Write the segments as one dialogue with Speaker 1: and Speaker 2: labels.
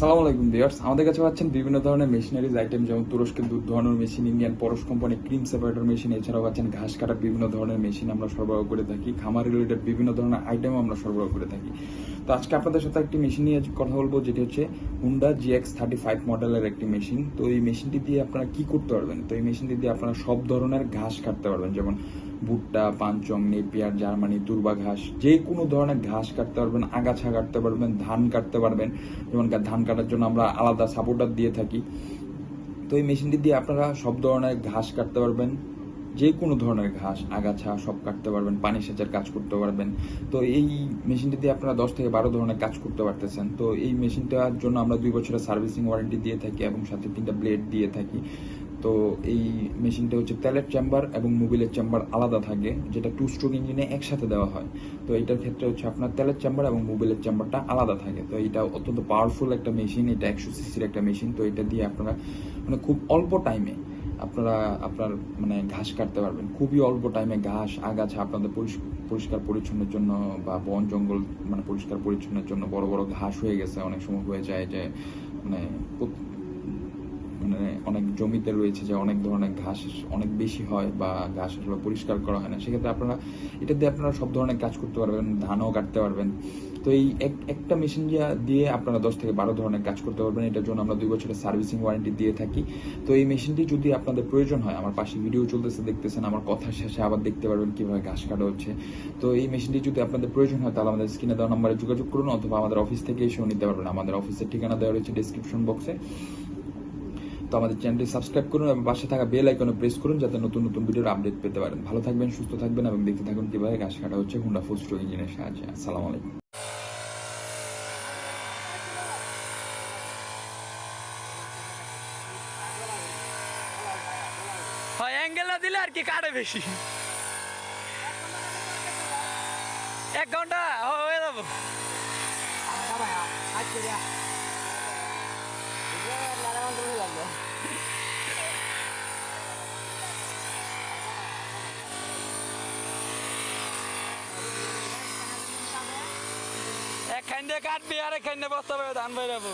Speaker 1: সালাম আলাইকুম, ভিউয়ার্স। আমাদের কাছে পাচ্ছেন বিভিন্ন ধরনের মেশিনারিজ, আইটেম যেমন তুরস্কের দুধ ধোয়ানোর machine, Indian Parash company cream separator machine, এছাড়াও পাচ্ছেন ঘাস কাটার বিভিন্ন ধরনের মেশিন আমরা সরবরাহ করে থাকি। খামার রিলেটেড বিভিন্ন ধরনের আইটেম আমরা সরবরাহ করে থাকি। তো আজকে আপনাদের সাথে একটি মেশিন নিয়ে কথা বলব, যেটি হচ্ছে হুন্ডা জিএক্স থার্টি ফাইভ মডেলের একটি মেশিন তো এই মেশিনটি দিয়ে আপনারা কি করতে পারবেন? তো এই মেশিনটি দিয়ে আপনারা সব ধরনের ঘাস কাটতে পারবেন, যেমন ভুট্টা পাঞ্চং নেপিয়ার, জার্মানি দুর্বা ঘাস, যে কোনো ধরনের ঘাস কাটতে পারবেন, আগাছা কাটতে পারবেন, ধান কাটতে পারবেন। যেমন ধান কাটার জন্য আমরা আলাদা সাপোর্টার দিয়ে থাকি। তো এই মেশিনটি দিয়ে আপনারা সব ধরনের ঘাস কাটতে পারবেন যে কোনো ধরনের ঘাস, আগাছা, সব কাটতে পারবেন, পানি সেচের কাজ করতে পারবেন। তো এই মেশিনটি দিয়ে আপনারা দশ থেকে বারো ধরনের কাজ করতে পারতেছেন। তো এই মেশিনটার জন্য আমরা দুই বছরের সার্ভিসিং ওয়ারেন্টি দিয়ে থাকি এবং সাথে তিনটা ব্লেড দিয়ে থাকি। তো এই মেশিনটা হচ্ছে তেলের চেম্বার এবং মোবিলের চেম্বার আলাদা থাকে, যেটা টু স্ট্রোক ইঞ্জিনে একসাথে দেওয়া হয়। তো এটার ক্ষেত্রে হচ্ছে আপনার তেলের চেম্বার এবং মোবিলের চেম্বারটা আলাদা থাকে। তো এটা অত্যন্ত পাওয়ারফুল একটা মেশিন এটা একশো সিসির একটা মেশিন তো এটা দিয়ে আপনারা মানে খুব অল্প টাইমে আপনারা, আপনার মানে ঘাস কাটতে পারবেন। খুবই অল্প টাইমে ঘাস, আগাছা আপনাদের পরিষ্কার পরিচ্ছন্নের জন্য বা বন জঙ্গল মানে পরিষ্কার পরিচ্ছন্নের জন্য বড় বড় ঘাস হয়ে গেছে। অনেক সময় হয়ে যায় যে মানে মানে অনেক জমিতে রয়েছে যে অনেক ধরনের ঘাস অনেক বেশি হয় বা ঘাস আসলে পরিষ্কার করা হয় না। সেক্ষেত্রে আপনারা এটা দিয়ে আপনারা সব ধরনের কাজ করতে পারবেন, ধানও কাটতে পারবেন। তো এই এক- একটা মেশিন দিয়ে আপনারা দশ থেকে বারো ধরনের কাজ করতে পারবেন, এটার জন্য আমরা দুই বছরের সার্ভিসিং ওয়ারেন্টি দিয়ে থাকি। তো এই মেশিনটি যদি আপনাদের প্রয়োজন হয়, আমার পাশে ভিডিও চলতেছে, দেখতেছেন, আমার কথা শেষে আবার দেখতে পারবেন কীভাবে ঘাস কাটা হচ্ছে। তো এই মেশিনটি যদি আপনাদের প্রয়োজন হয়, তাহলে আমাদের স্ক্রিনে দেওয়া নাম্বারে যোগাযোগ করুন, অথবা আমাদের অফিস থেকে এসেও নিতে পারবেন। আমাদের অফিসের ঠিকানা দেওয়া রয়েছে ডিসক্রিপশন বক্সে তো আমাদের চ্যানেলটি সাবস্ক্রাইব করুন এবং পাশে থাকা বেল আইকনে প্রেস করুন, যাতে নতুন নতুন ভিডিওর আপডেট পেতে পারেন। ভালো থাকবেন, সুস্থ থাকবেন এবং দেখতে থাকুন কীভাবে ঘাস কাটা হচ্ছে হুন্ডা ফুস্ট্রো ইঞ্জিনের সাহায্যে। আসসালামু আলাইকুম।
Speaker 2: হয় অ্যাঙ্গেল দিলে আর কি কাটে বেশি? এক ঘণ্টা হয়ে যাব। একখান দিয়ে কাটবি আর একখান দিয়ে বস্তা পাবে ধান পাই যাব।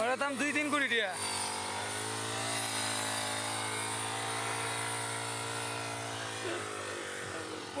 Speaker 2: ওটা দাম দুই, তিন কোটি টিয়া।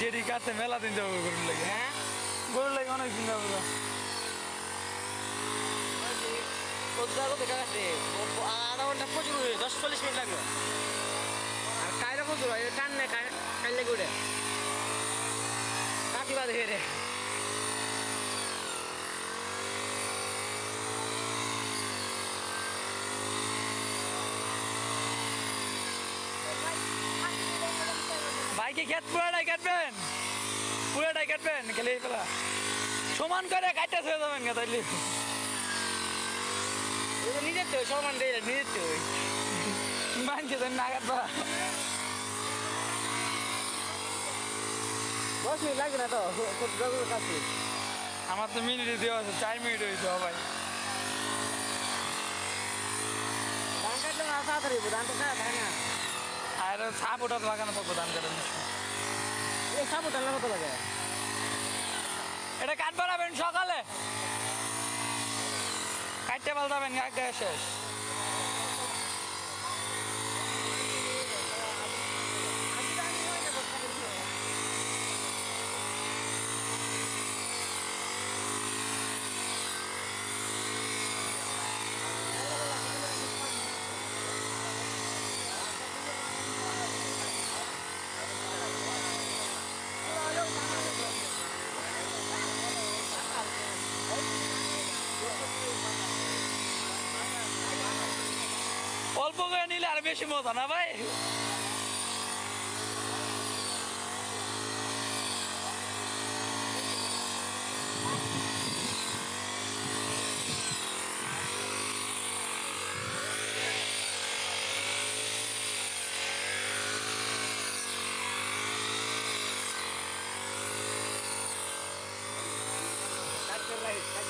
Speaker 2: যেটি কাছে মেলা দিন যাব গরুর লাগে। হ্যাঁ? গরুর লাগে অনেক দিন যাব
Speaker 3: আধা ঘণ্টা প্রচুর দশ চল্লিশ মিনিট লাগবে। আর কায়রা প্রচুর হয় টান নেই কাইলে করে কাটি বাদ হয়ে
Speaker 2: ভাইকে ক্ষেত পুরোটাই কাটবেন? পুরোটাই কাটবেন খেলে পেলা। সমান করে কাটতে হয়ে যাবেন গা তাইলে।
Speaker 3: নিজের তো সমান দেয় নিজের তো
Speaker 2: মানছে দেন না কাটবা
Speaker 3: দশ মিনিট লাগবে না তো? কাছে।
Speaker 2: আমার তো মিনিট দেওয়া আছে চার মিনিট হয়েছে ভাই।
Speaker 3: ধান কাটলে না তাড়াতাড়ি ধান তো না।
Speaker 2: আর সাপ ওটা লাগানো থাকব ধান কাটার।
Speaker 3: এই সাপোর্ট আনলে কত লাগে
Speaker 2: এটা কাট বাড়াবেন সকালে। কাটতে পাল্টাবেন আগে শেষ। চার বেশি মজা না ভাই Right.